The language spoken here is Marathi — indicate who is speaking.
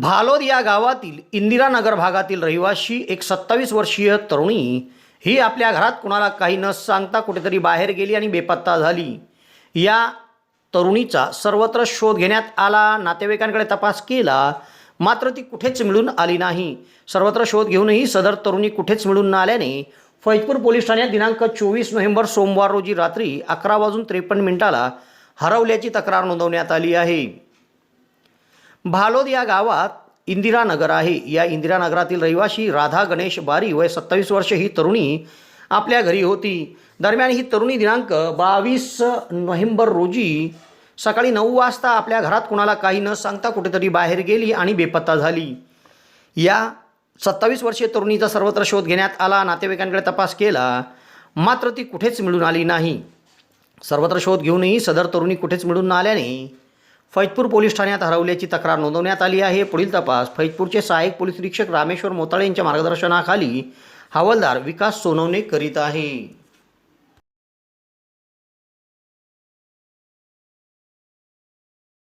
Speaker 1: भालोद या गावातील इंदिरानगर भागातील रहिवाशी एक सत्तावीस वर्षीय तरुणी ही आपल्या घरात कुणाला काही न सांगता कुठेतरी बाहेर गेली आणि बेपत्ता झाली. या तरुणीचा सर्वत्र शोध घेण्यात आला नातेवाईकांकडे तपास केला मात्र ती कुठेच मिळून आली नाही. सर्वत्र शोध घेऊनही सदर तरुणी कुठेच मिळून न आल्याने फैजपूर पोलीस ठाण्यात दिनांक चोवीस नोव्हेंबर सोमवार रोजी रात्री अकरा वाजून त्रेपन्न मिनिटाला हरवल्याची तक्रार नोंदवण्यात आली आहे. भालोद या गावात इंदिरानगर आहे. या इंदिरानगरातील रहिवाशी राधा गणेश बारी वय सत्तावीस वर्ष. ही तरुणी आपल्या घरी होती. दरम्यान ही तरुणी दिनांक बावीस नोव्हेंबर रोजी सकाळी नऊ वाजता आपल्या घरात कुणाला काही न सांगता कुठेतरी बाहेर गेली आणि बेपत्ता झाली. या सत्तावीस वर्षीय तरुणीचा सर्वत्र शोध घेण्यात आला. नातेवाईकांकडे तपास केला. मात्र ती कुठेच मिळून आली नाही. सर्वत्र शोध घेऊनही सदर तरुणी कुठेच मिळून न आल्याने फैजपूर पोलीस ठाण्यात हरवल्याची तक्रार नोंदवण्यात आली आहे. पुढील तपास फैजपूरचे सहाय्यक पोलीस निरीक्षक रामेश्वर मोताळे यांच्या मार्गदर्शनाखाली हवालदार विकास सोनवणे करीत आहे.